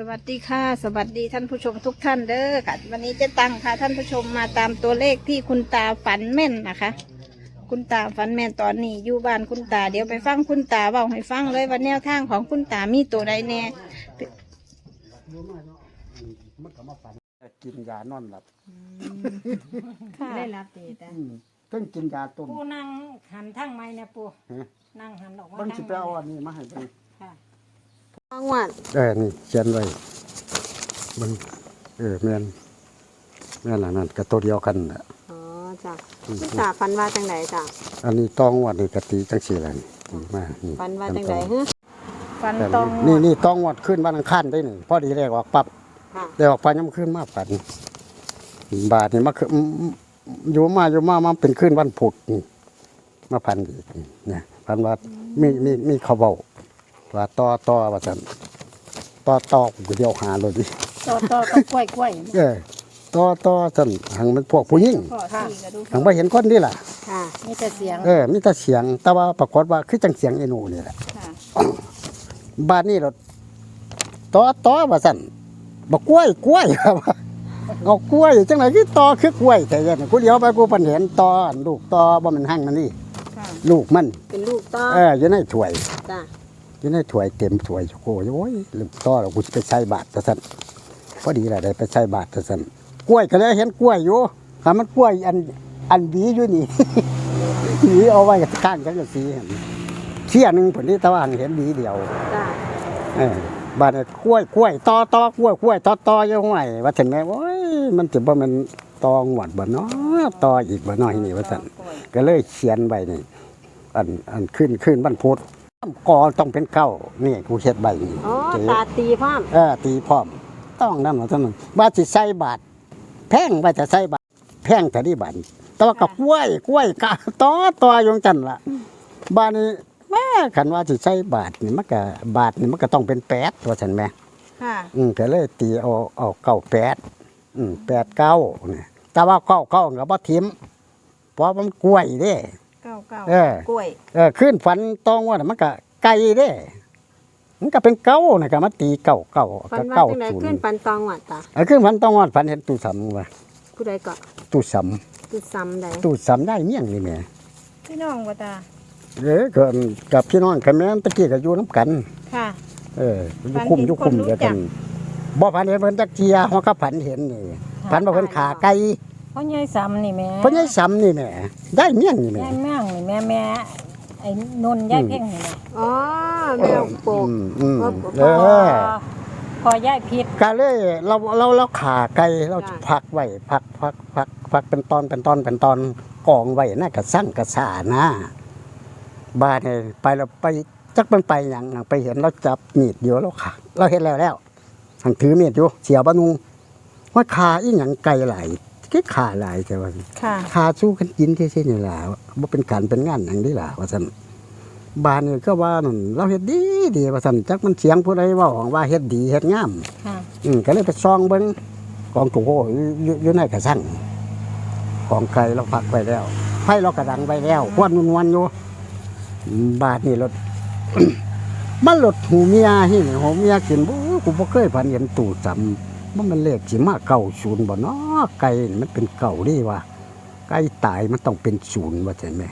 สวัสดีค่ะ สวัสดีท่านผู้ชมทุกท่านเด้อค่ะ วันนี้เจะตั้งค่ะ ท่านผู้ชมมาตามตัวเลขที่คุณตาฝันแม่นนะคะ คุณตาฝันแม่นตอนนี้อยู่บ้านคุณตาเดี๋ยวไปฟังคุณตาเบาให้ฟังเลยว่าแนวทางของคุณตามีตัวใดแน่กินยานอนหลับค่ะได้รับดีแต่อืมเพิ่งกินยาต้มปูนั่งหันทั้งไม้เนี่ยปูฮะนั่งหันออกมาเบิ่งสิทางไปเอาอันนี้มาให้เบิ่งค่ะฟั งว่าเออนี่เขียนไว้เบิ่งเออแม่นแม่นอันนั้นก็ตัวเดียวกันน่ะ อ๋อจ้ะอืม คุณตาฝันว่าจังไหนจ้ะอันนี้ต้องวัดนี่กะตีจังซี่ล่ะนี่นี่มานี่ฝันว่าจังไหนฮะฝันแต่ตองนี่นี่ต้องวัดขึ้นบ้านอังคารได้นี่พอดีเลขออกปั๊บค่ะเลขออกไปยังขึ้นมาฝันบาทนี่มาคืออืมอืมอยู่มาอยู่มามาเป็นขึ้นวันพุธนี่มาพันอีกนี่เนี่ยพันว่ามีมีมีเขาเบา ว่าต่อต่อว่าซั่นต่อต่อกูเดียวหาเลยดิต่อต่อกับกล้วยกล้วยเออต่อต่อซั่นหังมันพวกผู้หญิงพ่อสี่ก็ดูหังบ่เห็นคนนี่ล่ะ ค่ะมีแต่เสียงเออมีแต่เสียง แต่ว่าปรากฏว่าคือจังเสียงไอ้หนูนี่แหละค่ะบ้านนี้เราต่อต่อว่าซั่นบ่กล้วยกล้วยครับเอากล้วยจังไหนคือต่อคือกล้วยแต่ยันกูเลี้ยวไปกูปันเห็นต่อลูกต่อบ่แมันหั่งมันนี่ค่ะลูกมันเป็นลูกต้อเอออยู่ในถ้วยจ้ะ อยู่ในถ้วยเต็มถ้วยโอ้ยโอ้ยลูกต่อแล้วกูสิไปใส่บาตรซะซั่นพอดีแหละได้ไปใส่บาตรซะซั่นกล้วยก็เลยเห็นกล้วยอยู่ถ้ามันกล้วยอันอันหวีอยู่นี่หวีเอาไว้ข้างกันก็สีหั่นเที่ยหนึงผลนี้ตะวันเห็นหวีเดียวจ้ะเออบ้านเนี่ยกล้วยกล้วยตอตอกล้วยกล้วยตอตออยู่ห้วยว่าถึงแม้โอ้ยมันจะบ่แมันตอหวดบ่เนาะตออีกบ่น้อยนี่ว่าซั่นก็เลยเขียนไว้นี่อันอันขึ้นขึ้นบรรพุธ กอต้องเป็นเก้านี่กูเฮ็ดใบนี่อ๋อเจ๊ตาตีพร้อมเออตีพร้อม ต้องนั่นว่าซั่นว่าสิใส่บาทแพงไว้จะใส่บาทแพงแต่นี่บาทแต่ว่ากับกล้วยกล้วยกะตอตออยู่จังล่ะบ้านนี้แม่คันว่าสิใส่บาทนี่มันก็บาทนี่มันก็ต้องเป็นแปดว่าซั่นแหมค่ะอืมก็เลยตีเอาเอาเก้าแปดอืมแปดเก้าเนี่ยแต่ว่าเก้าเก้าก็บ่ทิมเพราะมันกล้วยเด้เก้าเก้าเออ กล้วยเออขึ้นฝันตองว่าน่ะมันก็ไก่เด้ มันก็เป็นเก้านะก็มาตีเก้าเก้าฝัก็นว่าเก้าจังไหนศูนขึ้นย์ปันตองหวัดตาเออขึ้นฝันตองว่าฝันเห็นตู้สำว่าผู้ใดก็ตู้สคือซ้ำใดำตู้สำได้เมี่ยงนี่แหม่พี่น้องว่าตา เออก็กับพี่น้องกันแม่นตะกี้ก็อยู่น้ำกัน ค่ะ เอออยู่คุมอยู่คุมฝันเห็นคนรู้เดียวกัจันกบ่ฝันเห็นเพิ่นจักเจียเฮาก็ฝันเห็นนี่ฝันว่าเพิ่นขาไก่ เพราะยายซ้ำนี่แม่เพราะยายสำนี่แหม่ได้เมี่ยงนี่แหม่ยายแม่งนี่แม่แม่ไอ้นนยายเพ่งนี่แม่อ๋อแมวโปก อืมอืมเออเออพอยายพิษก็เลยเราเราเราขาไก่เราจ้ะพักไว้พักพักพักพักเป็นตอนเป็นตอนเป็นตอนกองไว้น่ากระสั่งกระสานะบ้านเนี่ยไปเราไปจักมันไปอย่างหนึ่งไปเห็นเราจับมีดอยู่เราขาเราเห็นแล้วแล้วทางถือมีดอยู่เสียบานุงว่าขาอีหยังไก่หลาย คิดขาหลายแต่ว่าค่ะ ขาสู้กันกินที่ที่นี่แหละว่าเป็นการเป็นงานอย่างนี้ล่ะว่าสันบ้านนี่ก็ว่านั่นเราเฮ็ดดีดีว่าสันจักมันเสียงผู้ใดเว่าของว่าเฮ็ดดีเฮ็ดงามค่ะ อืมก็เลยไปซองเบิ้งกองถูกโอ้ยอยู่อยู่ในกระสังของไก่เราพักไปแล้วไฟเรากระดังไปแล้วควันนวลๆอยู่อืมบาทนี่รถ มันรถหูเมียที่นี่หูเมียกินบูกูบ่เคยฝันเห็นตู่จำว่ามันเลขสิมาเก่าศูนย์บ่เนาะ ไก่นี่มันเป็นเก่าดีว่ะไก่ตายมันต้องเป็นศูนย์ว่าใช่ไหม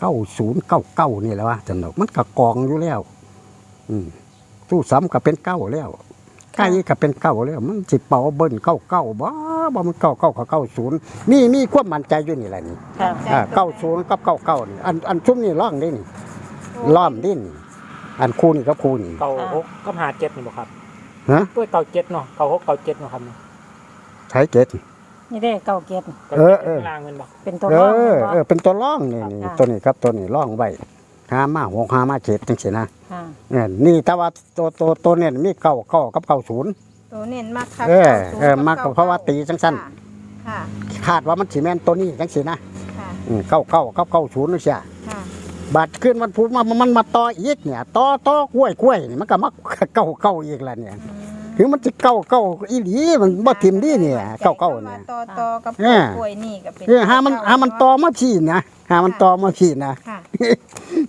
เก้าศูนย์เก้าเก้านี่แหละวะจันดอกมันก็กองอยู่แล้ว อืมตู้ซ้ำก็เป็นเก้าแล้วไก่ก็เป็นเก้าแล้วมันสิเป่าเบิ้ลเก้าเก้าบ่บ่มันเก้าเก้ากับเก้าศูนย์มีมีความมั่นใจอยู่นี่แหละนี่ค่ะอ่าเก้าศูนย์กับเก้าเก้านี่อันอันชุ่มนี่ร่องได้นี่ล้อมดินอันคู่นี่กับคู่นี่เก่าหกก็หาเจ็ดนี่บ่ครับฮะด้วยเก่าเจ็ดเนาะเก่าหกเก่าเจ็ดเนาะครับ ใช้เจ็ดนี่ได้เก่าเก็บก่าเออจ็ดเออข้างล่างเงินบ่เป็นตัวเอรองอบ่เออเป็นตัวร่องนี่นี่ค่ะตัวนี้ครับตัวนี้ร่องไว้หามาหกหามาเจ็ดจังซี่นะค่ะเนี่ยนี่แต่ว่าตัวตัวตัวเนี่ยมีเก้าเก้ากับเก้าศูนย์ ตัวเน้นมากครับเออก้าศูนย์เออกับมักก้เพราะว่าตีสั้น ค่ะ คาดว่ามันสิแม่นตัวนี้จังซี่นะค่ะ อืมเก้าเก้ากับเก้าศูนย์นี่ใช่ค่ะบัดขึ้นวันพุธมามันมาต่ออีกเนี่ยต่อต่อกล้วยกล้วยนี่มันก็มาเก้าเก้าอีกแล้วเนี่ยคือมั นจะเก้าเก้าอีหลีมันบ่ทิมดีเนี่ยเก้าเก้าเนี่ย ต่อต่อกับเออกล้วยนี่ก็เป็นคือหามันหามันต่อมาพี่นะหามันต่อมาพี่นะ ค่ะ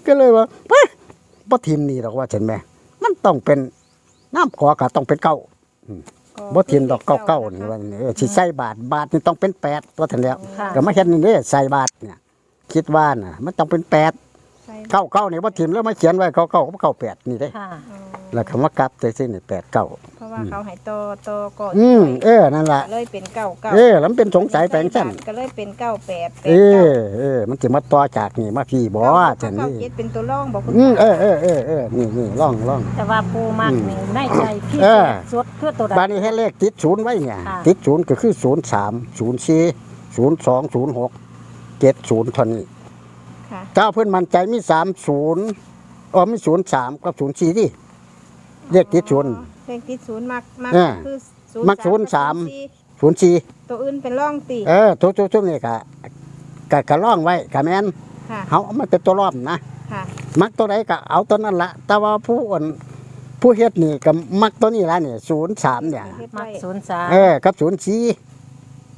ก็เลยว่าเฮ้ยบ่ทิมนี่หรอกว่าเห็นไหมมันต้องเป็นน้ำขอก็ต้องเป็นเก้าบ่ทิมดอกเก้าเก้านี่ว่าเออสิใส่บาทบาทนี่ต้องเป็นแปดตัวทันแล้วค่ะ ก็มาเฮ็ดนี่เด้ใส่บาทเนี่ยคิดว่าน่ะ มันต้องเป็นแปดใส่เก้าเก้านี่บ่ทิมแล้วมาเขียนไว้เก้าเก้าก็เก้าแปดนี่เด้ ค่ะอ๋อแล้วคำว่ากลับจังซี่นี่แปดเก้าเพราะว่าเขาให้โตโตก่อนอืมเออนั่นล่ะเลยเป็นเก้าเก้าเออแล้วมันเป็นสงสัยแปลงซั่นก็เลยเป็นเก้าแปดแปเอดเก้าอเออมันสิมาต่อจากนี่มาพี่บ่จังเก้านี้เจ็ดเป็นตัวร่องบอกคุณอืมเออเออเออเออนี่นี่ล่องล่องแต่ว่าปูมากนี่ในใจพี่เออสุดเพื่อตัวใดบานนี้ให้เลขติดศูนย์ไว้เนี่ยค่ะติดศูนย์ก็คือศูนย์สามศูนย์สี่ศูนย์สองศูนย์หกเจ็ดศูนย์เท่านี้ ค่ะเจ้าเพื่อนมันใจมีสามศูนย์อ๋อมีศูนย์สามกับศูนย์สี่ดิเลขติดศูนย์ เลขติดศูนย์มักมักเออคือมักศูนย์สาม กับสี่ศูนย์สี่ตัวอื่นเป็นร่องตีเออทุกทุกทุกนี่กะกะกะล่องไว้กะแมนค่ะเขาเอามันเป็นตัวรอบนะ ค่ะมักตัวใดก็เอาตัวนั้นละ แต่ว่าผู้อ่อนผู้เฮ็ดนี่ก็มักตัวนี้ละเนี่ยศูนย์สามเนี่ย เฮ็ดมัไว้กศูนย์สามเออกับศูนย์สี่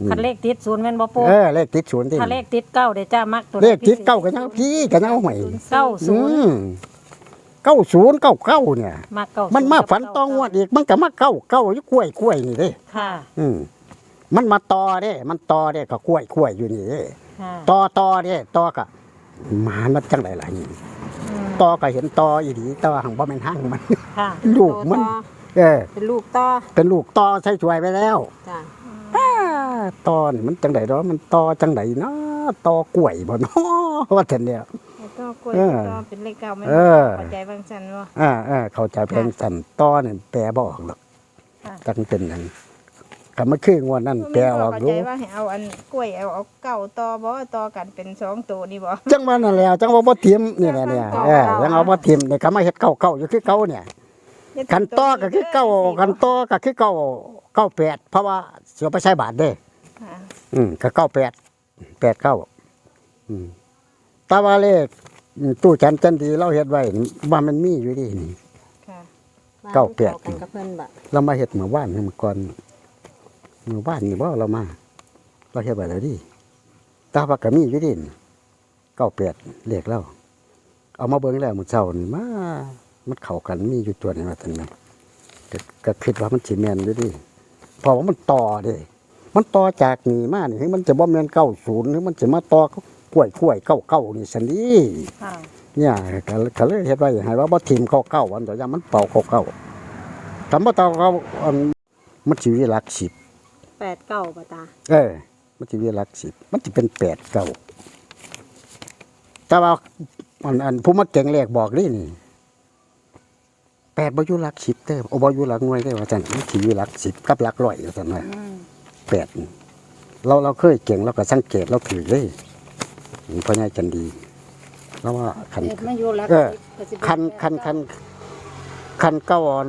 คันเลขติดศูนย์แม่นบ่ปูเออเลขติดศูนย์ที่ถ้าเลขติดเก้าเดี๋ยวจ้ามักตัวใเลขติดเก้าก็ยังพี่ก็ยังเอาใหม่เก้าศูนย์เก้าศูนย์เก้าเก้าเนี่ยมักเก้ามัมันมาฝันตองวดอีกมันก็มาเก้าเก้าอยู่กล้วยกล้วยนี่เด้ค่ะ อืมมันมาต่อเด้มันต่อเด้ก็กล้วยกล้วยอยู่นี่เด้ค่ะต่อต่อเด้ต่อก็หมามันจังไดล่ะนี่อืมต่อก็เห็นต่ออีดีแต่ว่าหังบ่แม่นหั่งมัน ค่ะลูกมัน เออเป็นลูกต่อเป็นลูกต่อใช้ช่วยไปแล้ว จ้ะอ้า ต่อนี่มันจังไดเนาะมันต่อจังไดเนาะต่อกล้วยบ่เนาะว่าเท่นเนี่ยแล้วก็กล้วยเออก็เป็นเลขเก้าไม่เออเข้าใจบางสันว่าอ่าอ่าเข้าใจเพลงสั่นต่อนี่แปลบ่ออกหรอกค่ะจังเป็นหยังก็มาคืองวดนั้นแปลออกเข้ารู้ใจว่าให้เอาอันกล้วยเอาเอาเก้าต่อบ่ต่อกันเป็นสองตัวนี่บ่ จังว่านั่นแหล้วจังว่าบ่เทียมนี่แหละเนี่ยเก้าเออยังเอาบ่เทียมนี่ก็มาเฮ็ดเก้าเก้าอยู่คือเก่าเนี่ย คันต่อก็คือเก้าคันต่อก็คือเก้าเก้าแปดเพราะว่าเสียไปใช้บาทเด้ค่ะ อืมก็เก้าแปดแปดเก้าอืมแต่ว่าเลขอืมตู้จันจันดีเราเฮ็ดไว้ว่ามันมีอยู่ดีนี่ค่ะเก้าแปดกันกับเพิ่นบ่เรามาเฮ็ดเมื่อวานนี่เมื่อก่อนเมื่อวานนี่บ่เรามา เราเฮ็ดไว้แล้วดิแตาว่าก็มีอยู่ดิเก้าแปดเลขเราเอามาเบิ่งแล้วมื้อเช้านี่มามันเข้ากันมีอยู่ตัวนี้ว่าซั่นนะก็ก็คิดว่ามันสิแม่นอยู่ดิเพราะว่ามันต่อเด้ มันต่อจากนี่มานี่มันจะบ่แม่น90หรือมันจะมาต่อกล้วยกล้วยเก้าๆนี่ซั่นดิค่ะเนี่ยก็ก็เลยเฮ็ดไว้ให้ว่าบ่ทิมเข้าเก้าวันต่อยามมันเป่าเข้าเก้าทำบ่เต่าเขาอันมันสิวิหลักสิบแปดเก้าป่ะตาเออมันสิวิหลักสิบมันสิเป็นแปดเก้าแต่ว่าอันอันผู้มาเก่งเลขบอกนี่นี่แปดบ่อยู่หลักสิบเด้อโอ้บ่อยู่หลักหน่วยเด้อว่าซั่นมันสิอยู่หลักสิบกับหลักร้อยว่าซั่นว่าอืม แปดนี่เราเราเคยเก่งเราก็สังเกตเราถือเลยพ่อใหญ่จันดีแล้วว่าคันเอ็ดมาอยู่แล้วเออคันคันคันคันเก้าอ่อน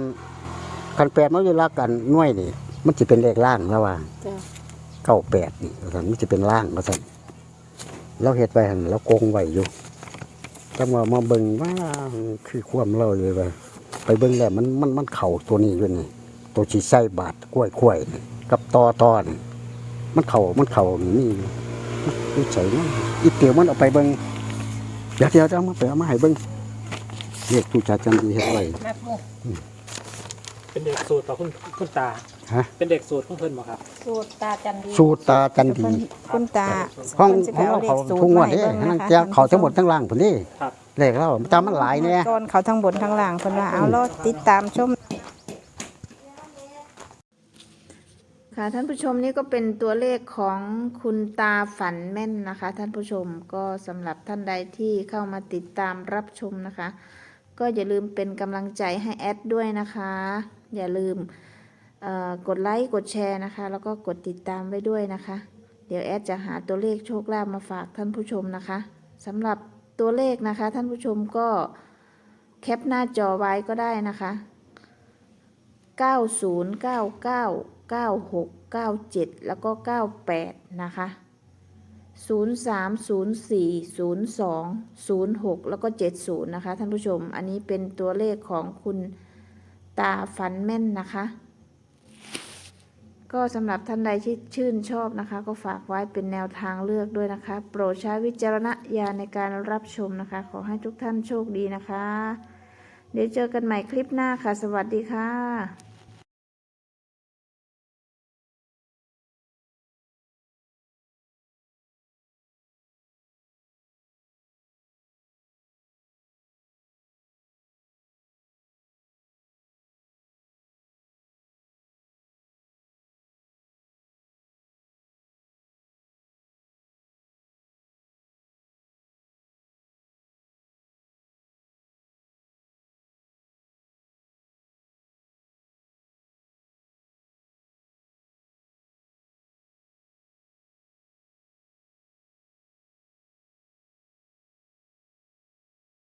คันแปดมันอยู่ลักกันหน่วยนี่ มันจะเป็นเลขล่างแล้วว่าจ้ะเก้าแปดนี่ว่าซั่นมันจะเป็นล่างว่าซั่นเราเฮ็ดไว้หั่นเราโกงไว้อยู่จังว่ามาเบิ่งว่าคือความเราเลยว่าไปเบิ่งแล้วมันมันมันเข่าตัวนี้อยู่นี่ตัวชีไส้บาดกล้วยกล้วยนี่ กับตอตอน มันเข่ามันเข่านี่นี่ดูใส่มันอีเตียวมันเอาไปเบิ่งเดี๋ยวเดี๋ยวจะเอามาไปเอามาให้เบิ่งเรียกตูจ่าจันดีเฮ็ดไว้แม่ปูเป็นเด็กสูตรของคุณคุณตา ฮะ เป็นเด็กสูตรของเพิ่นบ่ครับ สูตรตาจันดีสูตรตาจันดีคุณตาห้องเพิ่นสิของเราไปเขาลขสูตรทุกงวดมาเด้ให้บิ่งนั่นนะคะจะเขาทั้งหมดทั้งล่างพุ่นนี่ครับเลขเราจำมันหลายเนี่ยก่อนเขาทั้งบนทั้งล่างเพิ่นว่าเอารอติดตามชม ค่ะท่านผู้ชมนี่ก็เป็นตัวเลขของคุณตาฝันแม่นนะคะ ท่านผู้ชมก็สำหรับท่านใดที่เข้ามาติดตามรับชมนะคะ ก็อย่าลืมเป็นกำลังใจให้แอดด้วยนะคะ อย่าลืมกดไลค์กดแชร์นะคะ แล้วก็กดติดตามไว้ด้วยนะคะ เดี๋ยวแอดจะหาตัวเลขโชคลาภมาฝากท่านผู้ชมนะคะสำหรับตัวเลขนะคะ ท่านผู้ชมก็แคปหน้าจอไว้ก็ได้นะคะ 9099 96 97 แล้วก็ 98 นะคะ 0304 02 06 แล้วก็ 70 นะคะ ท่านผู้ชม อันนี้เป็นตัวเลขของคุณตาฟันแม่นนะคะ ก็สำหรับท่านใดที่ชื่นชอบนะคะ ก็ฝากไว้เป็นแนวทางเลือกด้วยนะคะ โปรดใช้วิจารณญาณในการรับชมนะคะ ขอให้ทุกท่านโชคดีนะคะ เดี๋ยวเจอกันใหม่คลิปหน้าค่ะ สวัสดีค่ะ